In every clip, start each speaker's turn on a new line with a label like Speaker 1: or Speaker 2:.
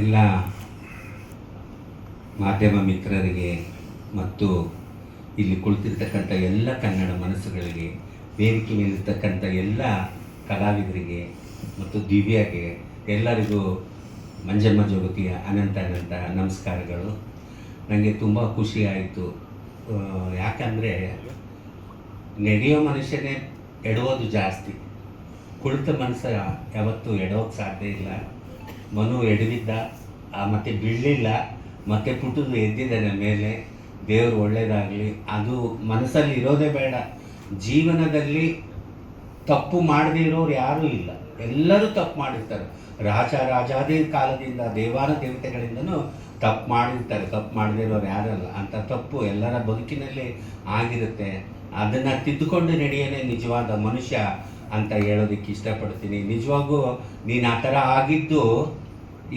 Speaker 1: ಎಲ್ಲ ಮಾಧ್ಯಮ ಮಿತ್ರರಿಗೆ ಮತ್ತು ಇಲ್ಲಿ ಕುಳಿತಿರ್ತಕ್ಕಂಥ ಎಲ್ಲ ಕನ್ನಡ ಮನಸ್ಸುಗಳಿಗೆ, ವೇದಿಕೆ ಮೇಲಿರ್ತಕ್ಕಂಥ ಎಲ್ಲ ಕಲಾವಿದರಿಗೆ ಮತ್ತು ದಿವ್ಯಾಗೆ ಎಲ್ಲರಿಗೂ ಮಂಜಮ್ಮ ಜೋಗತಿಯ ಅನಂತ ಅನಂತ ನಮಸ್ಕಾರಗಳು. ನನಗೆ ತುಂಬ ಖುಷಿ ಆಯಿತು. ಯಾಕಂದರೆ ನಡೆಯೋ ಮನುಷ್ಯನೇ ಎಡೋದು ಜಾಸ್ತಿ. ಕುಳಿತ ಮನಸ್ಸ ಯಾವತ್ತೂ ಎಡೋಕ್ಕೆ ಸಾಧ್ಯ ಇಲ್ಲ. ಮನು ಎಡವಿದ್ದ ಮತ್ತೆ ಬೀಳಲಿಲ್ಲ ಮತ್ತೆ ಪುಟ್ಟದು ಎದ್ದಿದ್ದಾನೆ ಮೇಲೆ. ದೇವರು ಒಳ್ಳೆಯದಾಗಲಿ ಅದು ಮನಸ್ಸಲ್ಲಿ ಇರೋದೇ ಬೇಡ. ಜೀವನದಲ್ಲಿ ತಪ್ಪು ಮಾಡದೇ ಇರೋರು ಯಾರೂ ಇಲ್ಲ. ಎಲ್ಲರೂ ತಪ್ಪು ಮಾಡಿರ್ತಾರೆ. ರಾಜ ರಾಜಾದಿ ಕಾಲದಿಂದ, ದೇವಾನ ದೇವತೆಗಳಿಂದನೂ ತಪ್ಪು ಮಾಡಿರ್ತಾರೆ. ತಪ್ಪು ಮಾಡದೇ ಇರೋರು ಯಾರಲ್ಲ ಅಂಥ ತಪ್ಪು ಎಲ್ಲರ ಬದುಕಿನಲ್ಲಿ ಆಗಿರುತ್ತೆ. ಅದನ್ನು ತಿದ್ದುಕೊಂಡು ನಡೆಯೇ ನಿಜವಾದ ಮನುಷ್ಯ ಅಂತ ಹೇಳೋದಕ್ಕೆ ಇಷ್ಟಪಡ್ತೀನಿ. ನಿಜವಾಗೂ ನೀನು ಆ ಥರ ಆಗಿದ್ದು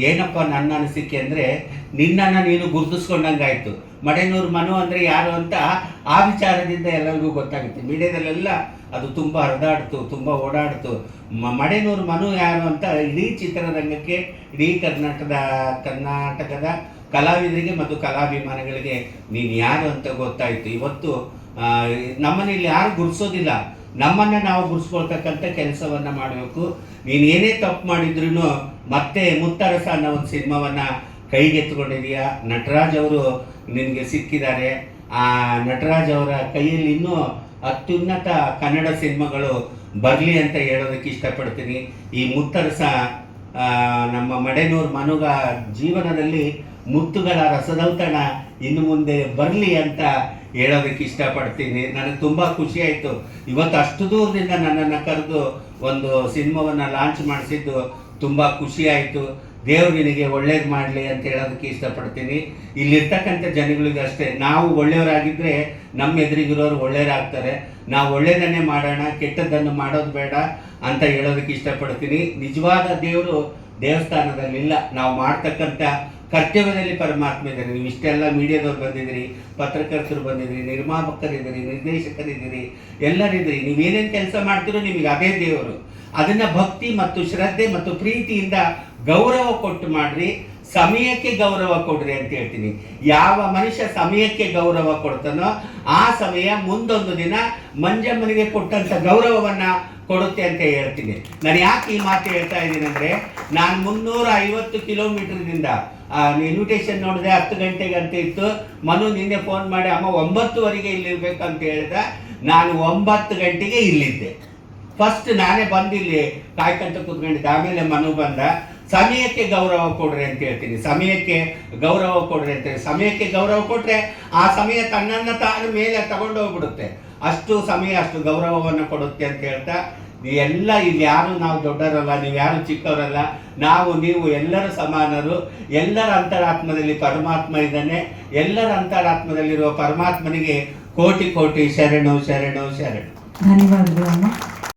Speaker 1: ಏನಪ್ಪ ನನ್ನ ಅನಿಸಿಕೆ ಅಂದರೆ ನಿನ್ನನ್ನು ನೀನು ಗುರುತಿಸ್ಕೊಂಡಂಗಾಯಿತು. ಮಡೆನೂರು ಮನು ಅಂದರೆ ಯಾರು ಅಂತ ಆ ವಿಚಾರದಿಂದ ಎಲ್ಲರಿಗೂ ಗೊತ್ತಾಗುತ್ತೆ. ಮೀಡಿಯಾದಲ್ಲೆಲ್ಲ ಅದು ತುಂಬ ಹರಿದಾಡ್ತು, ತುಂಬ ಓಡಾಡ್ತು. ಮಡೆನೂರು ಮನು ಯಾರು ಅಂತ ಇಡೀ ಚಿತ್ರರಂಗಕ್ಕೆ, ಇಡೀ ಕರ್ನಾಟಕದ ಕರ್ನಾಟಕದ ಕಲಾವಿದರಿಗೆ ಮತ್ತು ಕಲಾಭಿಮಾನಿಗಳಿಗೆ ನೀನು ಯಾರು ಅಂತ ಗೊತ್ತಾಯಿತು. ಇವತ್ತು ನಮ್ಮನೇಲಿ ಯಾರು ಗುರುಸೋದಿಲ್ಲ ನಮ್ಮನ್ನು ನಾವು ಗುರುಸ್ಕೊಳ್ತಕ್ಕಂಥ ಕೆಲಸವನ್ನು ಮಾಡಬೇಕು. ನೀನು ಏನೇ ತಪ್ಪು ಮಾಡಿದ್ರೂ ಮತ್ತೆ ಮುತ್ತರಸ ಅನ್ನೋ ಒಂದು ಸಿನಿಮಾವನ್ನು ಕೈಗೆತ್ಕೊಂಡಿದೀಯ ನಟರಾಜ್ ಅವರು ನಿನಗೆ ಸಿಕ್ಕಿದ್ದಾರೆ. ಆ ನಟರಾಜ್ ಅವರ ಕೈಯಲ್ಲಿ ಇನ್ನೂ ಅತ್ಯುನ್ನತ ಕನ್ನಡ ಸಿನಿಮಾಗಳು ಬರಲಿ ಅಂತ ಹೇಳೋದಕ್ಕೆ ಇಷ್ಟಪಡ್ತೀನಿ. ಈ ಮುತ್ತರಸ ನಮ್ಮ ಮಡೆನೂರು ಮನುಗ ಜೀವನದಲ್ಲಿ ಮುತ್ತುಗಳ ರಸದೌತಣ ಇನ್ನು ಮುಂದೆ ಬರಲಿ ಅಂತ ಹೇಳೋದಕ್ಕೆ ಇಷ್ಟಪಡ್ತೀನಿ. ನನಗೆ ತುಂಬ ಖುಷಿ ಆಯಿತು. ಇವತ್ತು ಅಷ್ಟು ದೂರದಿಂದ ನನ್ನನ್ನು ಕರೆದು ಒಂದು ಸಿನಿಮಾವನ್ನು ಲಾಂಚ್ ಮಾಡಿಸಿದ್ದು ತುಂಬ ಖುಷಿ ಆಯಿತು. ದೇವ್ರು ನಿನಗೆ ಒಳ್ಳೇದು ಮಾಡಲಿ ಅಂತ ಹೇಳೋದಕ್ಕೆ ಇಷ್ಟಪಡ್ತೀನಿ. ಇಲ್ಲಿರ್ತಕ್ಕಂಥ ಜನಗಳಿಗೆ ಅಷ್ಟೇ. ನಾವು ಒಳ್ಳೆಯವರಾಗಿದ್ದರೆ ನಮ್ಮ ಎದುರಿಗಿರೋರು ಒಳ್ಳೆಯವರಾಗ್ತಾರೆ ನಾವು ಒಳ್ಳೆಯದನ್ನೇ ಮಾಡೋಣ, ಕೆಟ್ಟದ್ದನ್ನು ಮಾಡೋದು ಬೇಡ ಅಂತ ಹೇಳೋದಕ್ಕೆ ಇಷ್ಟಪಡ್ತೀನಿ. ನಿಜವಾದ ದೇವರು ದೇವಸ್ಥಾನದಲ್ಲಿಲ್ಲ. ನಾವು ಮಾಡ್ತಕ್ಕಂಥ ಕರ್ತವ್ಯದಲ್ಲಿ ಪರಮಾತ್ಮ ಇದ್ದಾರೆ ನೀವು ಇಷ್ಟೆಲ್ಲ ಮೀಡಿಯಾದವ್ರು ಬಂದಿದ್ದೀರಿ, ಪತ್ರಕರ್ತರು ಬಂದಿದ್ದೀರಿ, ನಿರ್ಮಾಪಕರಿದ್ದೀರಿ, ನಿರ್ದೇಶಕರಿದ್ದೀರಿ, ಎಲ್ಲರಿದ್ದೀರಿ. ನೀವೇನೇನು ಕೆಲಸ ಮಾಡ್ತೀರೋ ನಿಮಗೆ ಅದೇ ದೇವರು. ಅದನ್ನು ಭಕ್ತಿ ಮತ್ತು ಶ್ರದ್ಧೆ ಮತ್ತು ಪ್ರೀತಿಯಿಂದ ಗೌರವ ಕೊಟ್ಟು ಮಾಡ್ರಿ. ಸಮಯಕ್ಕೆ ಗೌರವ ಕೊಡ್ರಿ ಅಂತ ಹೇಳ್ತೀನಿ. ಯಾವ ಮನುಷ್ಯ ಸಮಯಕ್ಕೆ ಗೌರವ ಕೊಡ್ತಾನೋ ಆ ಸಮಯ ಮುಂದೊಂದು ದಿನ ಮಂಜಮ್ಮನಿಗೆ ಕೊಟ್ಟಂತ ಗೌರವವನ್ನ ಕೊಡುತ್ತೆ ಅಂತ ಹೇಳ್ತೀನಿ. ನಾನು ಯಾಕೆ ಈ ಮಾತು ಹೇಳ್ತಾ ಇದ್ದೀನಿ ಅಂದ್ರೆ, ನಾನು ಮುನ್ನೂರ ಐವತ್ತು ಕಿಲೋಮೀಟರ್ದಿಂದ ಇನ್ವಿಟೇಷನ್ ನೋಡಿದೆ ಹತ್ತು ಗಂಟೆಗೆ ಅಂತ ಇತ್ತು. ಮನು ನಿನ್ನೆ ಫೋನ್ ಮಾಡಿ, ಅಮ್ಮ, ಒಂಬತ್ತುವರೆಗೆ ಇಲ್ಲಿರ್ಬೇಕು ಅಂತ ಹೇಳಿದ. ನಾನು ಒಂಬತ್ತು ಗಂಟೆಗೆ ಇಲ್ಲಿದ್ದೆ. ಫಸ್ಟ್ ನಾನೇ ಬಂದಿಲ್ಲಿ, ಕಾಯ್ಕಂತ ಕೂತ್ಕೊಂಡಿದ್ದೆ. ಆಮೇಲೆ ಮನು ಬಂದ ಸಮಯಕ್ಕೆ ಗೌರವ ಕೊಡ್ರಿ ಅಂತ ಹೇಳ್ತೀನಿ. ಸಮಯಕ್ಕೆ ಗೌರವ ಕೊಡ್ರಿ ಅಂತ ಹೇಳಿ ಸಮಯಕ್ಕೆ ಗೌರವ ಕೊಟ್ರೆ ಆ ಸಮಯ ತನ್ನನ್ನ ತಾನು ಮೇಲೆ ತಗೊಂಡೋಗ್ಬಿಡುತ್ತೆ. ಅಷ್ಟು ಸಮಯ, ಅಷ್ಟು ಗೌರವವನ್ನು ಕೊಡುತ್ತೆ ಅಂತ ಹೇಳ್ತಾ ಎಲ್ಲ ಇಲ್ಲಿ ಯಾರು? ನಾವು ದೊಡ್ಡವರಲ್ಲ ನೀವು ಯಾರು ಚಿಕ್ಕವರಲ್ಲ? ನಾವು, ನೀವು ಎಲ್ಲರೂ ಸಮಾನರು. ಎಲ್ಲರ ಅಂತರಾತ್ಮದಲ್ಲಿ ಪರಮಾತ್ಮ ಇದ್ದಾನೆ. ಎಲ್ಲರ ಅಂತರಾತ್ಮದಲ್ಲಿರುವ ಪರಮಾತ್ಮನಿಗೆ ಕೋಟಿ ಕೋಟಿ ಶರಣು ಶರಣು ಶರಣು.
Speaker 2: ಧನ್ಯವಾದಗಳು